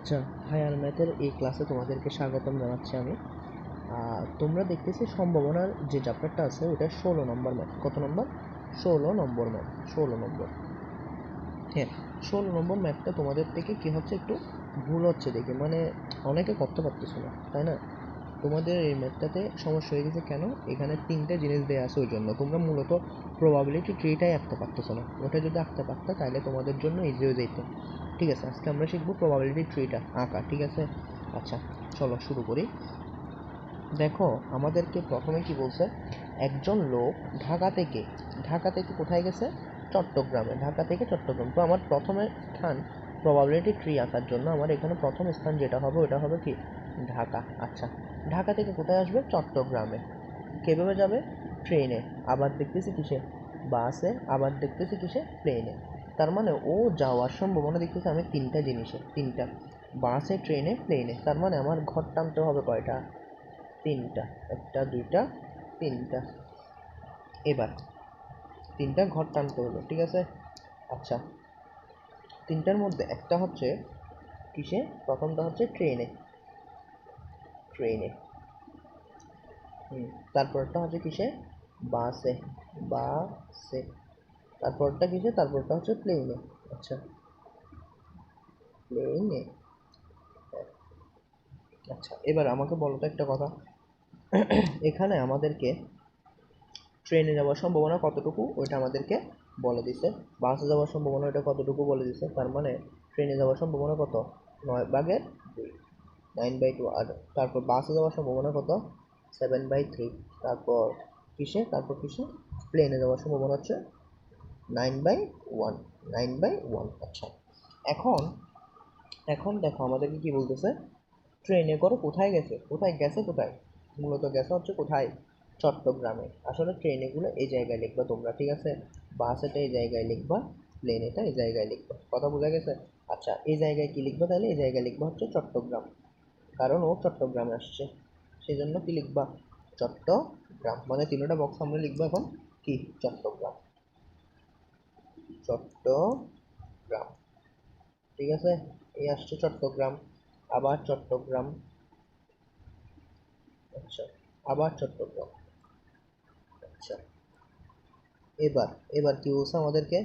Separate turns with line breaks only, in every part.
আচ্ছা হায়ার ম্যাথের এই ক্লাসে তোমাদেরকে স্বাগতম জানাচ্ছি আমি। তোমরা দেখতেছি সম্ভাবনার যে চ্যাপ্টারটা আছে ওটা ষোলো নম্বর ম্যাথ কত নম্বর? ষোলো নম্বর ম্যাথ ষোলো নম্বর। হ্যাঁ ষোলো নম্বর ম্যাথটা তোমাদের থেকে কী হচ্ছে, একটু ভুল হচ্ছে দেখে। মানে অনেকে করতে পারতেছো না, তাই না? তোমাদের এই ম্যাথটাতে সমস্যা হয়ে গেছে কেন? এখানে তিনটে জিনিস দেওয়া আছে ওই জন্য তোমরা মূলত প্রবাবিলিটি ট্রিটাই আঁকতে পারতেছো না। ওটা যদি আঁকতে পারতো, তাহলে তোমাদের জন্য ইজি হয়ে যেত ঠিক আছে, আজকে আমরা শিখব প্রবাবিলিটি ট্রিটা আঁকা ঠিক আছে? আচ্ছা চলো শুরু করি। দেখো, আমাদেরকে প্রথমে কি বলছে? একজন লোক ঢাকা থেকে ঢাকা থেকে কোথায় গেছে? চট্টগ্রামে, ঢাকা থেকে চট্টগ্রাম। তো আমার প্রথমে স্থান প্রবাবিলিটি ট্রি আঁকার জন্য, আমার এখানে প্রথম স্থান যেটা হবে, ওটা হবে কি? ঢাকা। আচ্ছা ঢাকা থেকে কোথায় আসবে? চট্টগ্রামে। কীভাবে যাবে? ট্রেনে। আবার দেখতেছি কিসে? বাসে। আবার দেখতেছি কিসে? প্লেনে। তার মানে ও যাওয়ার সম্ভাবনা দেখতেছি আমি তিনটা জিনিসে, তিনটা। বাসে, ট্রেনে, প্লেনে। তার মানে আমার ঘর টানতে হবে কয়টা? তিনটা। একটা, দুইটা, তিনটা। এবার, তিনটা ঘর টানতে হলো, ঠিক আছে? আচ্ছা তিনটার মধ্যে একটা হচ্ছে কিসে? প্রথমটা হচ্ছে ট্রেনে। ট্রেনে। হুম, তারপরটা হচ্ছে কিসে? বাসে। বাসে। তারপরটা কিসে তারপরটা হচ্ছে প্লেনে আচ্ছা। প্লেনে আচ্ছা এবার আমাকে বলো তো একটা কথা। এখানে আমাদেরকে ট্রেনে যাওয়ার সম্ভাবনা কতটুকু? ওইটা আমাদেরকে বলে দিছে। বাসে যাওয়ার সম্ভাবনা ওইটা কতটুকু বলে দিছে? তার মানে ট্রেনে যাওয়ার সম্ভাবনা কত? নয় ভাগের দুই। নাইন বাই টু আর তারপর বাসে যাওয়ার সম্ভাবনা কত? সেভেন বাই থ্রি তারপর কিসে? তারপর কিসে? প্লেনে যাওয়ার সম্ভাবনা হচ্ছে nine by one, nine by one আচ্ছা। এখন এখন দেখো আমাদেরকে কি বলতেছে? ট্রেনে করে কোথায় গেছে? কোথায় গেছে কোথায়? মূলত গেছে হচ্ছে কোথায়? চট্টগ্রামে। আসলে ট্রেনেগুলো এই জায়গায় লিখবা তোমরা, ঠিক আছে? বাস এটা এই জায়গায় লিখবা প্লেন এটা এই জায়গায় লিখবা। কথা বোঝা গেছে? আচ্ছা এই জায়গায় কি লিখবা? তাহলে এই জায়গায় লিখবা হচ্ছে চট্টগ্রাম। কারণ ও চট্টগ্রামে আসছে। সেই জন্য কি লিখবা? চট্টগ্রাম। মানে তিনটা বক্স আমরা লিখব এখন কি? চট্টগ্রাম। চট্টগ্রাম। ঠিক আছে? এই আসছে চট্টগ্রাম। আবার চট্টগ্রাম। আচ্ছা আবার চট্টগ্রাম। আচ্ছা এবার এবার কি বলছে আমাদেরকে?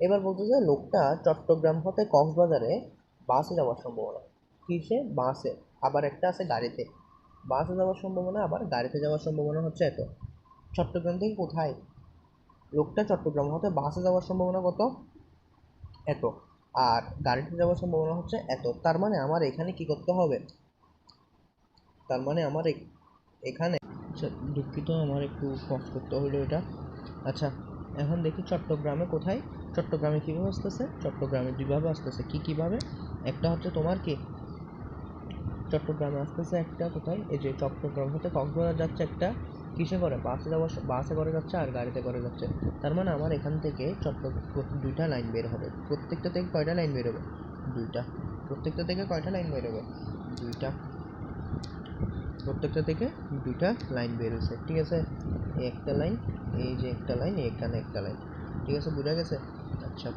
এবার বলতে যে লোকটা চট্টগ্রাম হতে কক্সবাজারে বাসে যাওয়ার সম্ভাবনা। কিসে বাসে। আবার একটা আছে গাড়িতে। বাসে যাওয়ার সম্ভাবনা, আবার গাড়িতে যাওয়ার সম্ভাবনা হচ্ছে এত। চট্টগ্রাম থেকে কোথায়? লোকটা চট্টগ্রাম হতে বাসে যাওয়ার সম্ভাবনা কত? এত। আর গাড়িতে যাওয়ার সম্ভাবনা হচ্ছে এত। তার মানে আমার এখানে কি করতে হবে? তার মানে আমার এখানে আচ্ছা দুঃখিত, আমার একটু কষ্ট করতে হলো এটা। আচ্ছা এখন দেখি চট্টগ্রামে কোথায়? চট্টগ্রামে কীভাবে আসতেছে? চট্টগ্রামে দুইভাবে আসতেছে। কী কীভাবে? একটা হচ্ছে তোমার কি? চট্টগ্রামে আসতেছে একটা কোথায়? এই যে চট্টগ্রাম হতে কক্সবাজার যাচ্ছে একটা। কিসে করে? বাসে যাওয়া বাসে করে যাচ্ছে আর গাড়িতে করে যাচ্ছে। তার মানে আমার এখান থেকে চট্টগ্রাম দুইটা লাইন বের হবে। প্রত্যেকটা থেকে কয়টা লাইন বেরোবে? দুইটা। প্রত্যেকটা থেকে কয়টা লাইন বেরোবে? দুইটা। প্রত্যেকটা থেকে দুইটা লাইন বেরোছে। ঠিক আছে? এই একটা লাইন, এই যে একটা লাইন এখানে একটা লাইন। ঠিক আছে? বোঝা গেছে? আচ্ছা।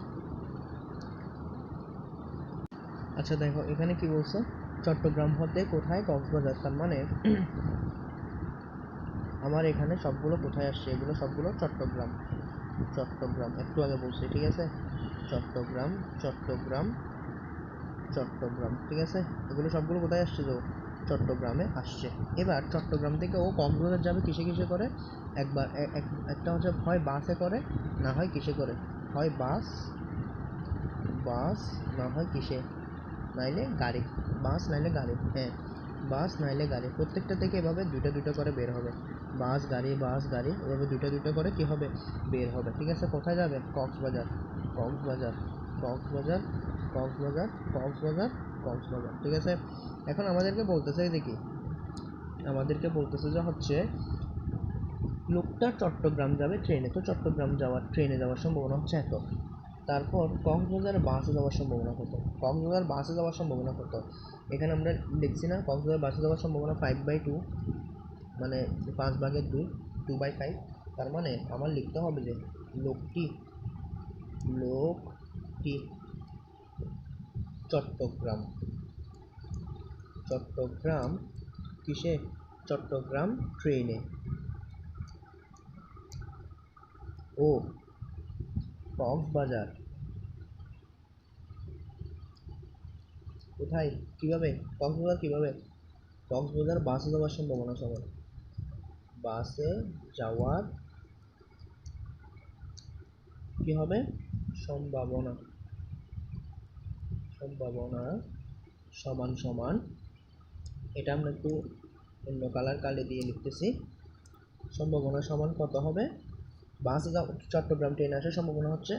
আচ্ছা দেখো, এখানে কি বলছে? চট্টগ্রাম হতে কোথায় কক্সবাজার? তার মানে আমার এখানে সবগুলো কোথায় আসছে? এগুলো সবগুলো চট্টগ্রাম। চট্টগ্রাম, একটু আগে বলছি, ঠিক আছে? চট্টগ্রাম চট্টগ্রাম চট্টগ্রাম, ঠিক আছে? এগুলো সবগুলো কোথায় আসছে তো? চট্টগ্রামে আসছে। এবার চট্টগ্রাম থেকে ও কক্সবাজার যাবে কিসে কিসে করে? একবার একটা হচ্ছে হয় বাসে করে, না হয় কিসে করে? হয় বাস বাস, না হয় কিসে? নাইলে গাড়ি, বাস নাইলে গাড়ি হ্যাঁ। বাস নাইলে গাড়ি। প্রত্যেকটা থেকে এভাবে দুটো দুটো করে বের হবে। বাস, গাড়ি বাস, গাড়ি, এভাবে দুটো দুটো করে কী হবে? বের হবে। ঠিক আছে, কোথায় যাবে? কক্সবাজার। কক্সবাজার কক্সবাজার কক্সবাজার কক্সবাজার কক্সবাজার। ঠিক আছে? এখন আমাদেরকে বলতেছে দেখি আমাদেরকে বলতেছে যে হচ্ছে, লোকটা চট্টগ্রাম যাবে ট্রেনে। তো চট্টগ্রাম যাওয়ার, ট্রেনে যাওয়ার সম্ভাবনা হচ্ছে এত। তারপর কক্সবাজার বাসে যাওয়ার সম্ভাবনা কত? কক্সবাজার বাসে যাওয়ার সম্ভাবনা কত? এখানে আমরা লিখছি না, কক্সবাজার বাসে যাওয়ার সম্ভাবনা ফাইভ বাই টু মানে পাঁচ ভাগের দুই টু বাই ফাইভ তার মানে আমার লিখতে হবে যে লোকটি লোকটি চট্টগ্রাম। চট্টগ্রাম কিসে? চট্টগ্রাম ট্রেনে। ও, কক্সবাজার। কোথায়, কীভাবে কক্সবাজার কীভাবে? কক্সবাজার বাসে যাওয়ার সম্ভাবনা সবার। বাসে যাওয়ার কি হবে? সম্ভাবনা। সম্ভাবনা সমান সমান। এটা আমরা একটু অন্য কালার কালি দিয়ে লিখতেছি। সম্ভাবনা সমান কত হবে? বাসে চট্টগ্রাম ট্রেন আসার সম্ভাবনা হচ্ছে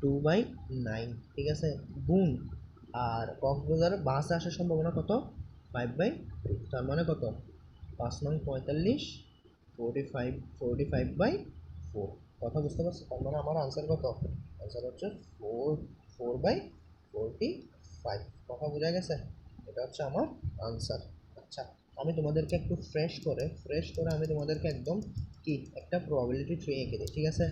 টু বাই নাইন ঠিক আছে? গুণ আর কক্সবাজার বাসে আসার সম্ভাবনা কত? ফাইভ বাই তার মানে কত? পাঁচ নং পঁয়তাল্লিশ forty five forty five by four কথা বুঝতে পারছ? তার মানে আমার আনসার কত? আনসার হচ্ছে four four by forty five কথা বোঝা গেছে? এটা হচ্ছে আমার আনসার আচ্ছা আমি তোমাদেরকে একটু ফ্রেশ করে ফ্রেশ করে আমি তোমাদেরকে একদম কি? একটা প্রবাবিলিটি ট্রি এঁকে দিই, ঠিক আছে?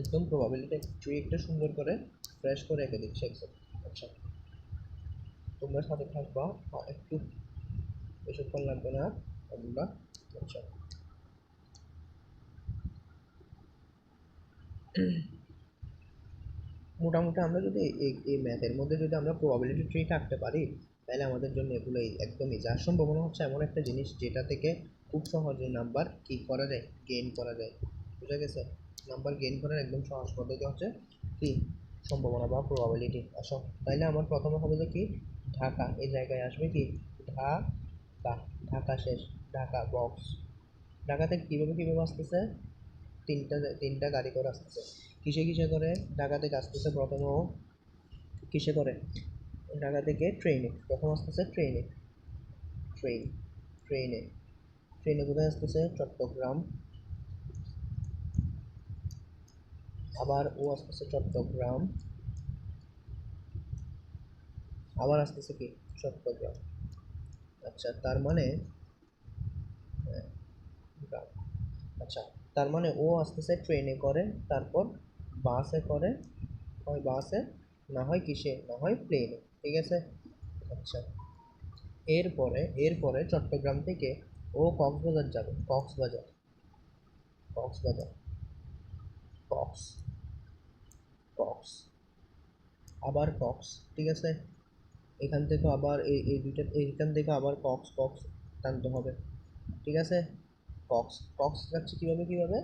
একদম প্রবাবিলিটি ট্রি একটা সুন্দর করে ফ্রেশ করে এঁকে দিচ্ছি একদম আচ্ছা। তোমরা সাথে থাকবা একটু বেশিক্ষণ লাগবে না আমরা আচ্ছা। মোটামুটি আমরা যদি এই এই ম্যাথের মধ্যে যদি আমরা প্রবাবিলিটি ট্রি থাকতে পারি, তাহলে আমাদের জন্য এগুলো একদমই যার সম্ভাবনা হচ্ছে এমন একটা জিনিস যেটা থেকে খুব সহজে নাম্বার কি করা যায় গেইন করা যায়। বুঝা গেছে? নাম্বার গেইন করার একদম সহজ পদ্ধতি হচ্ছে কি? সম্ভাবনা বা প্রবাবিলিটি তাইলে আমার প্রথমে হবে যে কি? ঢাকা। এই জায়গায় আসবে কি? ঢাকা। ঢাকা শেষ। ঢাকা বক্স ঢাকা থেকে কীভাবে কীভাবে আসতেছে? তিনটা তিনটা গাড়ি করে আসতেছে। কিসে কিসে করে? ঢাকা থেকে আসতেছে প্রথমে ও কিসে করে? ঢাকা থেকে ট্রেনে প্রথম আসতেছে ট্রেনে ট্রেন ট্রেনে ট্রেনে কোথায় আসতেছে? চট্টগ্রাম। আবার ও আসতেছে চট্টগ্রাম। আবার আসতেছে কি? চট্টগ্রাম। আচ্ছা তার মানে হ্যাঁ, গ্রাম। আচ্ছা তার মানে ও আসতেছে ট্রেনে করে তারপর বাসে করে হয় বাসে না হয় কিসে না হয় প্লেনে ঠিক আছে? আচ্ছা এরপরে এরপরে চট্টগ্রাম থেকে ও কক্সবাজার যাবে কক্সবাজার কক্সবাজার কক্স। কক্স আবার কক্স ঠিক আছে? এখান থেকে আবার এই এই দুইটা, এইখান থেকে আবার কক্স কক্স টানতে হবে। ঠিক আছে? কক্স কক্স যাচ্ছে কীভাবে কীভাবে?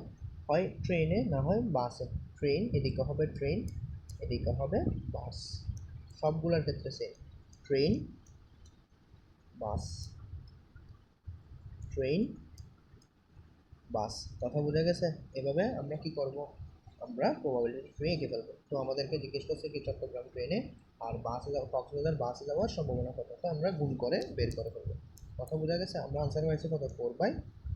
হয় ট্রেনে না হয় বাসে ট্রেন এদিকে হবে ট্রেন এদিকে হবে বাস সবগুলোর ক্ষেত্রে same train bus train bus কথা বোঝা গেছে? এভাবে আমরা কি করব? আমরা প্রবাবিলিটি যেতে পারব তো আমাদেরকে জিজ্ঞেস করছে কি চট্টগ্রাম ট্রেনে আর বাসে যাওয়া কক্সবাজার বাসে যাওয়ার সম্ভাবনা কত তো আমরা গুণ করে বের করে ফেলব। কথা বোঝা গেছে? আমরা আনসার পাইছি কত? ফোর বাই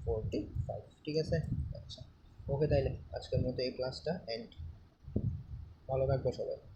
ফোরটি ফাইভ ঠিক আছে? আচ্ছা। ওকে তাইলে আজকের মতো এই ক্লাসটা এন্ড ভালো থাকব সবাই।